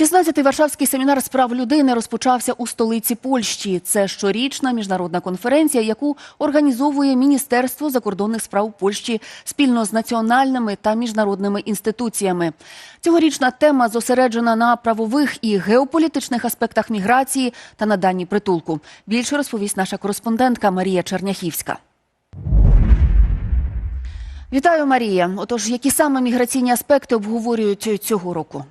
16-й Варшавський семінар з прав людини розпочався у столиці Польщі. Це щорічна міжнародна конференція, яку організовує Міністерство закордонних справ Польщі спільно з національними та міжнародними інституціями. Цьогорічна тема зосереджена на правових і геополітичних аспектах міграції та наданні притулку. Більше розповість наша кореспондентка Марія Черняхівська. Вітаю, Марія. Отож, які саме міграційні аспекти обговорюють цього року?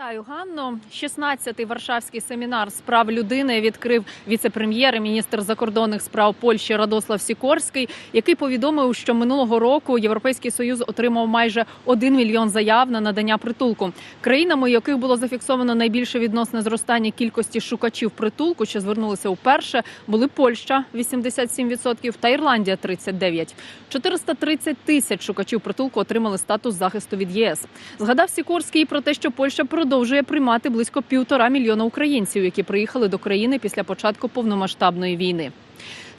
Вітаю, Ганно. 16-й Варшавський семінар з прав людини відкрив віце-прем'єр і міністр закордонних справ Польщі Радослав Сікорський, який повідомив, що минулого року Європейський Союз отримав майже 1 мільйон заяв на надання притулку. Країнами, яких було зафіксовано найбільше відносне зростання кількості шукачів притулку, що звернулися вперше, були Польща 87% та Ірландія 39%. 430 тисяч шукачів притулку отримали статус захисту від ЄС. Згадав Сікорський про те, що Польща продовжує приймати близько півтора мільйона українців, які приїхали до країни після початку повномасштабної війни.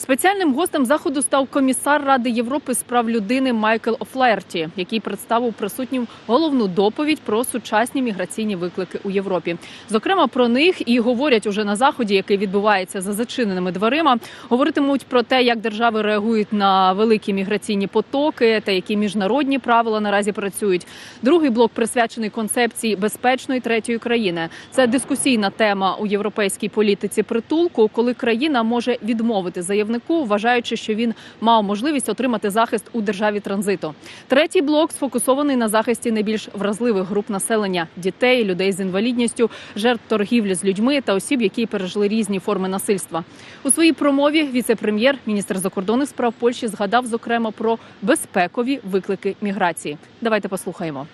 Спеціальним гостем заходу став комісар Ради Європи з прав людини Майкл Офлерті, який представив присутнім головну доповідь про сучасні міграційні виклики у Європі. Зокрема, про них і говорять уже на заході, який відбувається за зачиненими дверима. Говоритимуть про те, як держави реагують на великі міграційні потоки та які міжнародні правила наразі працюють. Другий блок присвячений концепції безпечної третьої країни. Це дискусійна тема у європейській політиці притулку, коли країна може відмовити заявнику, вважаючи, що він мав можливість отримати захист у державі транзиту. Третій блок сфокусований на захисті найбільш вразливих груп населення дітей, людей з інвалідністю, жертв торгівлі з людьми та осіб, які пережили різні форми насильства. У своїй промові віце-прем'єр, міністр закордонних справ Польщі, згадав зокрема про безпекові виклики міграції. Давайте послухаємо.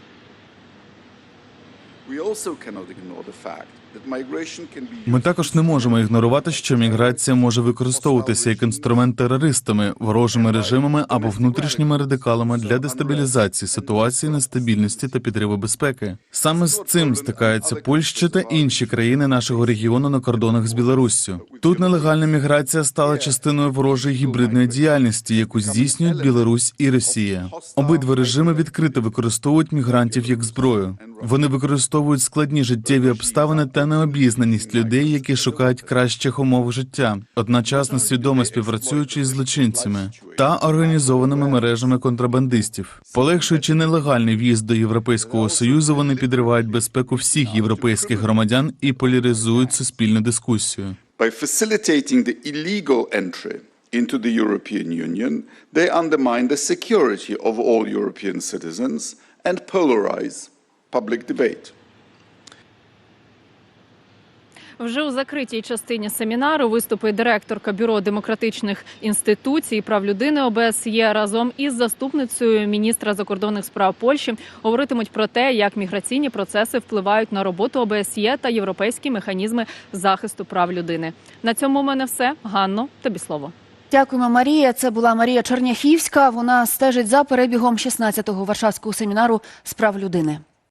Ми також не можемо ігнорувати, що міграція може використовуватися як інструмент терористами, ворожими режимами або внутрішніми радикалами для дестабілізації ситуації, нестабільності та підриву безпеки. Саме з цим стикаються Польща та інші країни нашого регіону на кордонах з Білоруссю. Тут нелегальна міграція стала частиною ворожої гібридної діяльності, яку здійснюють Білорусь і Росія. Обидва режими відкрито використовують мігрантів як зброю. Вони використовують складні життєві обставини та необізнаність людей, які шукають кращих умов життя, одночасно свідомо співпрацюючи з злочинцями та організованими мережами контрабандистів. Полегшуючи нелегальний в'їзд до Європейського союзу, вони підривають безпеку всіх європейських громадян і поляризують суспільну дискусію. by facilitating the illegal entry into the European Union, they undermine the security of all European citizens and polarize public debate. Вже у закритій частині семінару виступить директорка бюро демократичних інституцій і прав людини ОБСЄ разом із заступницею міністра закордонних справ Польщі. Говоритимуть про те, як міграційні процеси впливають на роботу ОБСЄ та європейські механізми захисту прав людини. На цьому у мене все. Ганно, тобі слово. Дякуємо, Марія. Це була Марія Черняхівська. Вона стежить за перебігом 16-го Варшавського семінару з прав людини.